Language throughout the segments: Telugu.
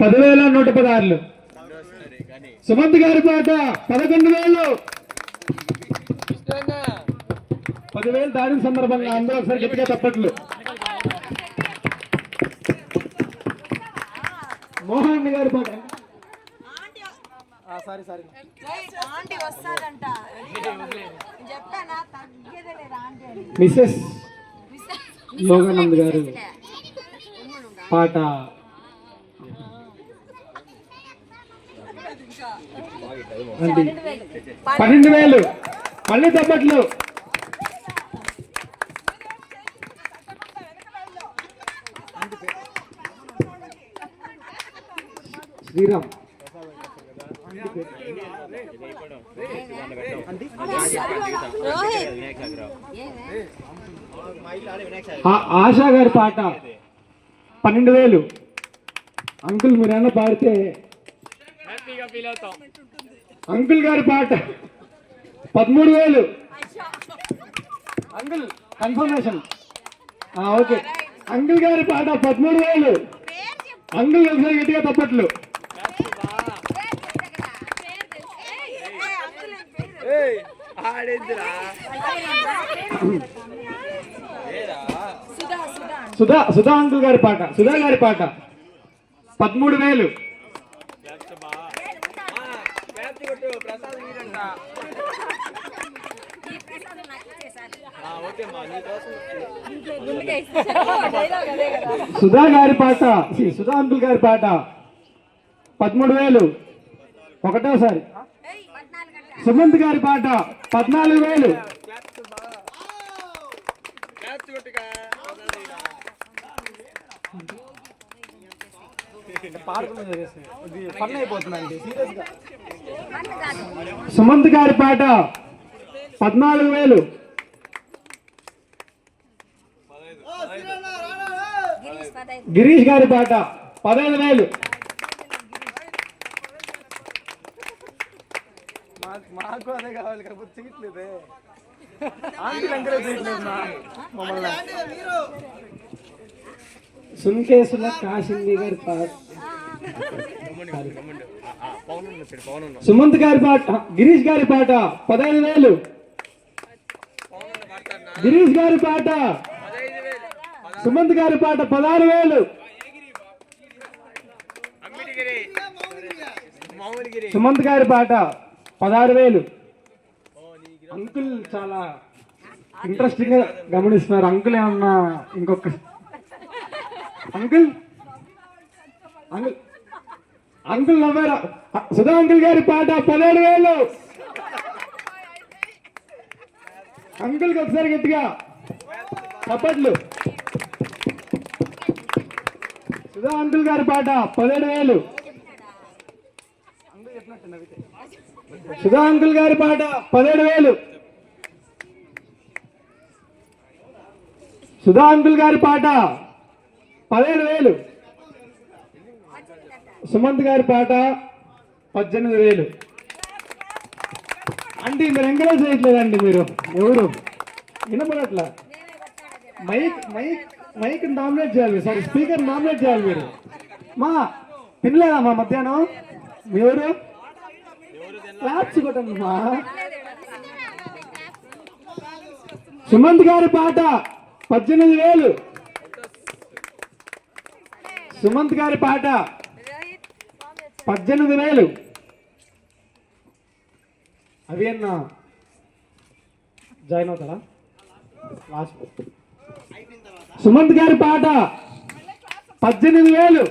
పదివేల నూట పదహారులు సుమంత్ గారి పాట పదకొండు వేలు. పదివేలు దాడిన సందర్భంగా అందరూ ఒకసారి గట్టిగా తప్పట్లు. మోహన్ గారి పాట. Sorry sorry. మిస్సెస్ యోగానంద్ గారు. పాట అండి. పన్నెండు వేలు. మళ్ళీ తప్పట్లు శ్రీరామ్. ఆశా గారి పాట. పన్నెండు వేలు. అంకుల్ మీరేమన్నా పాడితే అంకుల్ గారి పాట. పదమూడు వేలు. Uncle confirmation okay. అంకుల్ గారి పాట పదమూడు వేలు. అంకుల్ ఒకసారి గట్టిగా తప్పట్లు? సుధా సుధా అంకుల్ గారి పాట సుధా గారి పాట. పదమూడు వేలు. సుధా గారి పాట సుధా అంకుల్ గారి పాట. పదమూడు వేలు. ఒకటోసారి. సుమంత్ గారి పాట పద్నాలుగు వేలు. సుమంత్ గారి పాట పద్నాలుగు వేలు. గిరీష్ గారి పాట పదహైదు వేలు. మాకు అదే కావాలి కాకపోతే చేయట్లేదే సుంకేసుల కాశింది గారి పాట. సుమంత్ గారి పాట గిరీష్ గారి పాట పదహైదు వేలు. గిరీష్ గారి పాట సుమంత్ గారి పాట పదహారు వేలు. సుమంత్ గారి పాట పదహారు వేలు. అంకుల్ చాలా ఇంట్రెస్టింగ్గా గమనిస్తున్నారు. అంకుల్ ఏమన్నా ఇంకొక అంకుల్? అంకుల్? అంకుల్ నవ్వారా. సుధా అంకుల్ గారి పాట పదిహేడు వేలు. అంకుల్కి ఒకసారి గట్టిగా. చప్పట్లు. సుధా అంకుల్ గారి పాట పదిహేడు వేలు. సుధా అంకుల్ గారి పాట పదిహేడు వేలు. సుధా అంకుల్ గారి పాట పదిహేడు వేలు. సుమంత్ గారి పాట పద్దెనిమిది వేలు. అంటే మీరు ఎంకరేజ్ చేయట్లేదండి మీరు. ఎవరు? వినపడట్లా? మైక్ మైక్ మైక్ నామినేట్ చేయాలి. సారీ స్పీకర్ నామినేట్ చేయాలి మీరు. మా తినలేదా మా మధ్యాహ్నం? మీ ఎవరు క్లాప్స్ కొట్టండి మా. సుమంత్ గారి పాట పద్దెనిమిది వేలు. సుమంత్ గారి పాట పద్దెనిమిది వేలు అవి అన్న జాయిన్ అవుతారా లాస్ట్ సుమంత్ గారి పాట పద్దెనిమిది వేలు.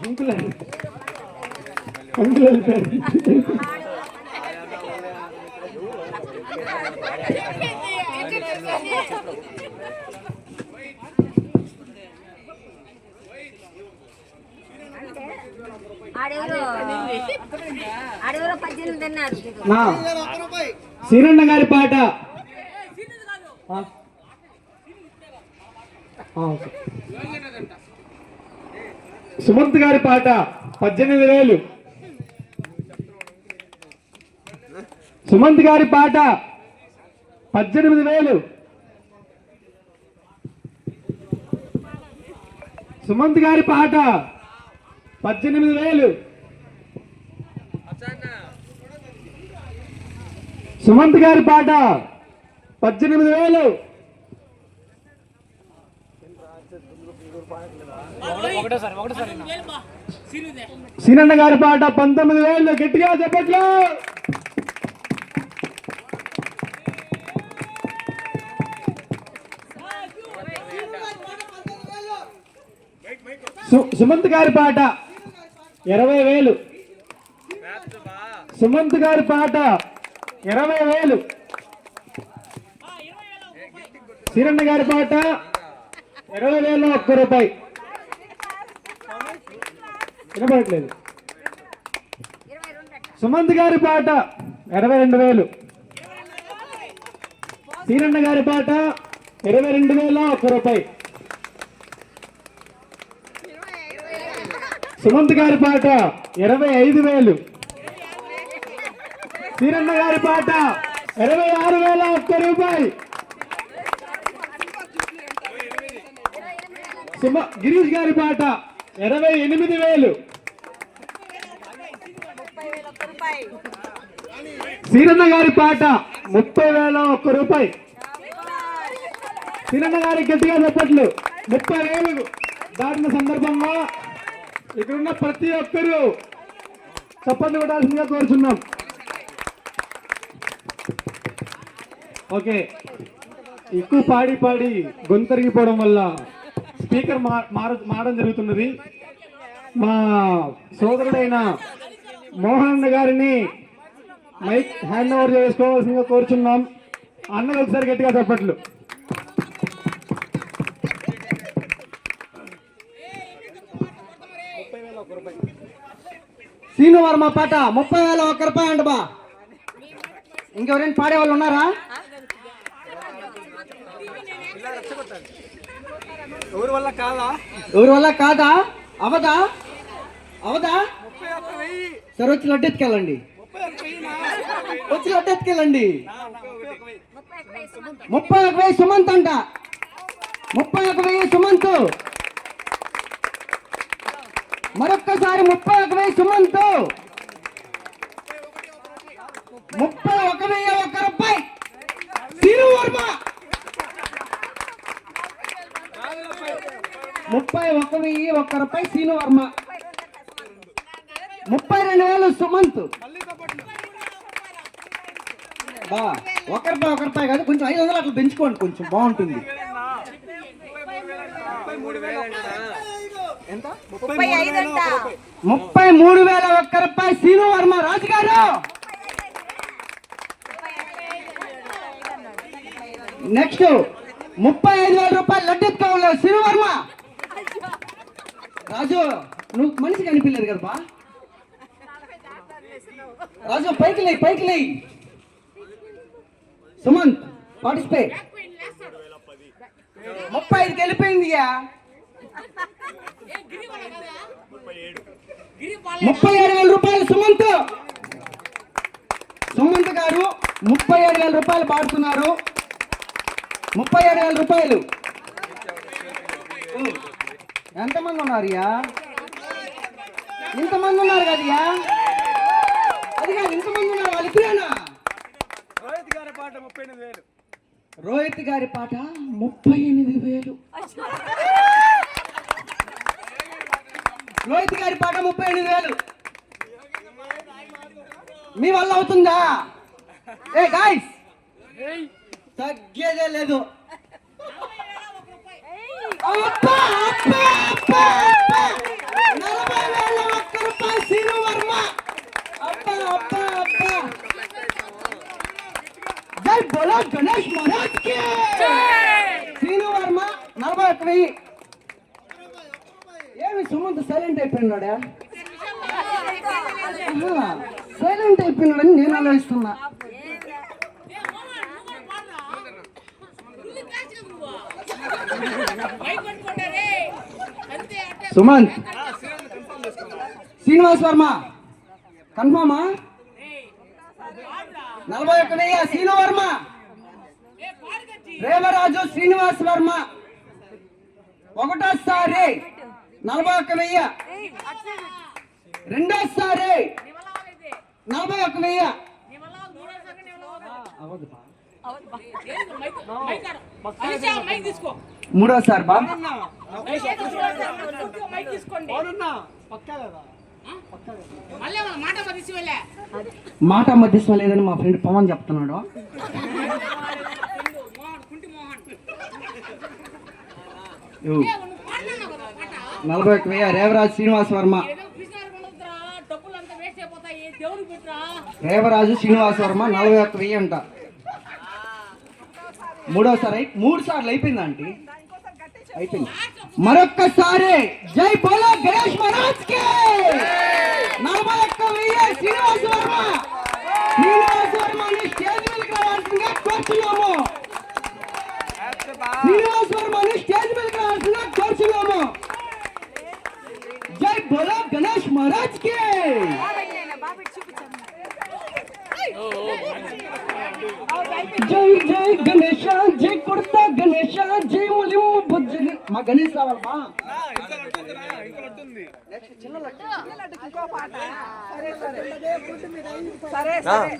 అంకుల్ అంకుల్ సీరన్న గారి పాట. సుమంత్ గారి పాట పద్దెనిమిది వేలు. సుమంత్ గారి పాట పద్దెనిమిది వేలు. సుమంత్ గారి పాట పద్దెనిమిది వేలు. సుమంత్ గారి పాట పద్దెనిమిది వేలు. సీనన్న గారి పాట పంతొమ్మిది వేలు. గట్టిగా చెప్పట్లు. సుమంత్ గారి పాట ఇరవై వేలు. సుమంత్ గారి పాట ఇరవై వేలు. సీరన్న గారి పాట ఇరవై వేలు ఒక్క రూపాయి. వినపడట్లేదు. సుమంత్ గారి పాట ఇరవై రెండు వేలు. సీరన్న గారి పాట ఇరవై రెండు వేల ఒక్క రూపాయి. సుమంత్ గారి పాట ఇరవై ఐదు వేలు. సీరన్న గారి పాట ఇరవై ఆరు వేల ఒక్క రూపాయి. సుమ గిరీష్ గారి పాట ఇరవై ఎనిమిది వేలు. సీరన్న గారి పాట ముప్పై వేల ఒక్క రూపాయి. సీరన్న గారి గట్టిగా చెప్పట్లు. ముప్పై వేలు. దాటిన సందర్భంగా ఇక్కడున్న ప్రతి ఒక్కరూ చప్పట్లు కొట్టాల్సిందిగా కోరుచున్నాం. ఓకే. ఎక్కువ పాడి పాడి గొంతరిగిపోవడం వల్ల స్పీకర్ మా- మార మారడం జరుగుతున్నది. మా సోదరుడైన మోహన్ అన్న గారిని మైక్ హ్యాండ్ ఓవర్ చేసుకోవాల్సిందిగా కోరుచున్నాం. అన్నది ఒకసారి గట్టిగా చప్పట్లు. సీను వర్మ పాట ముప్పై వేల ఒక్క రూపాయి అంట బా. ఇంకెవరైనా పాడేవాళ్ళు ఉన్నారా? ఎవరి వల్ల కాదా? ఎవరి వల్ల కాదా? అవదా? అవదా? సరే వచ్చి లడ్డు ఎత్తుకెళ్ళండి ముప్పై ఒక్క వెయ్యినా వచ్చి లడ్డు ఎత్తుకెళ్ళండి ముప్పై ఒక్క వెయ్యి. ముప్పై ఒక వెయ్యి సుమంత్. అంట. ముప్పై ఒక వెయ్యి సుమంత్. మరొక్కసారి ముప్పై ఒక వెయ్యి సుమంత్. ముప్పై ఒక వెయ్యి ఒక రూపాయి. సీను వర్మ ముప్పై ఒక వెయ్యి ఒక్క రూపాయి సీను వర్మ ముప్పై రెండు వేలు సుమంత్. బా ఒక రూపాయి ఒక రూపాయి కాదు కొంచెం ఐదు వందలు అట్లా పెంచుకోండి కొంచెం బాగుంటుంది. ముప్పై మూడు వేలు ఐదు ఒక్క రూపాయి సీను వర్మ రాజు గారు నెక్స్ట్ ముప్పై ఐదు వేల రూపాయలు లడ్డు ఎత్తుకోవాలి సీను వర్మ రాజు నువ్వు మనిషి కనిపించలేదు కదా రాజు పైకి లేయి పైకి లేయి. సుమంత్ పార్టిసిపేట్. ముప్పై ఐదుకి వెళ్ళిపోయింది ఇక. ముప్పై ఏడు వేల రూపాయలు సుమంత్. సుమంత్ గారు ముప్పై ఏడు వేల రూపాయలు పాడుతున్నారు. ముప్పై ఏడు వేల రూపాయలు. ఎంతమంది ఉన్నారు యా ఇంతమంది ఉన్నారు కదయ్యా అది కాదు ఇంతమంది ఉన్నారు వాళ్ళు ఇద్దరేనా రోహిత్ గారి పాట ముప్పై ఎనిమిది వేలు. రోహిత్ గారి పాట ముప్పై ఎనిమిది వేలు. రోహిత్ గారి పాట ముప్పై ఎనిమిది వేలు. మీ వల్ల అవుతుందా? ఏ గాయస్ తగ్గేదే లేదు. అబ్బా, అబ్బా, అబ్బా, అబ్బా. నలభై వేల ఒక్క రూపాయి సీను వర్మ అబ్బా అబ్బా అబ్బా జై బోలో గణేష్ మహారాజ్కి శ్రీను వర్మ నలభై ఒక్క వెయ్యి ఏమి సుమంత్ సైలెంట్ అయిపోయినాడా సైలెంట్ అయిపోయినాడని నేను ఆలోచిస్తున్నా సుమంత్ శ్రీనివాస్ వర్మ. కన్ఫామా? నలభై ఒక్క వెయ్యి శ్రీను వర్మ. రేవరాజు శ్రీనివాస్ వర్మ. ఒకటోసారి నలభై ఒక్క వెయ్యి. రెండోసారి నలభై ఒక్క వెయ్యి. మూడోసారి బా. అవునన్నా పక్కా కదా? మాట మధ్యస్థం లేదని మా ఫ్రెండ్ పవన్ చెప్తున్నాడు. యో. నలభై ఒక్క వెయ్యి రేవరాజు శ్రీనివాస్ వర్మ. దేవరాజు శ్రీనివాస్ వర్మ నలభై ఒక్క వెయ్యి అంట. మూడోసారి మూడు సార్లు అయిపోయింది ఆంటీ? అయిపోయింది. మరొక్కసారి జై బోలో గణేష్ మహారాజ్కి నలభై ఒక్క వెయ్యి శ్రీనివాస్ వర్మ శ్రీనివాస్ వర్మని స్టేజ్ మీదకి రావాల్సిందిగా కోరుతున్నాము శ్రీనివాస్ వర్మని స్టేజ్ మీదకి రావాల్సిందిగా కోరుచున్నాము జై బోలో గణేష్ మహారాజ్కి జై జై గణేష జై కుర్తా గణేష జై ములిము బుజ్జ. మా గణేష్ రావాలమ్మా. సరే సరే.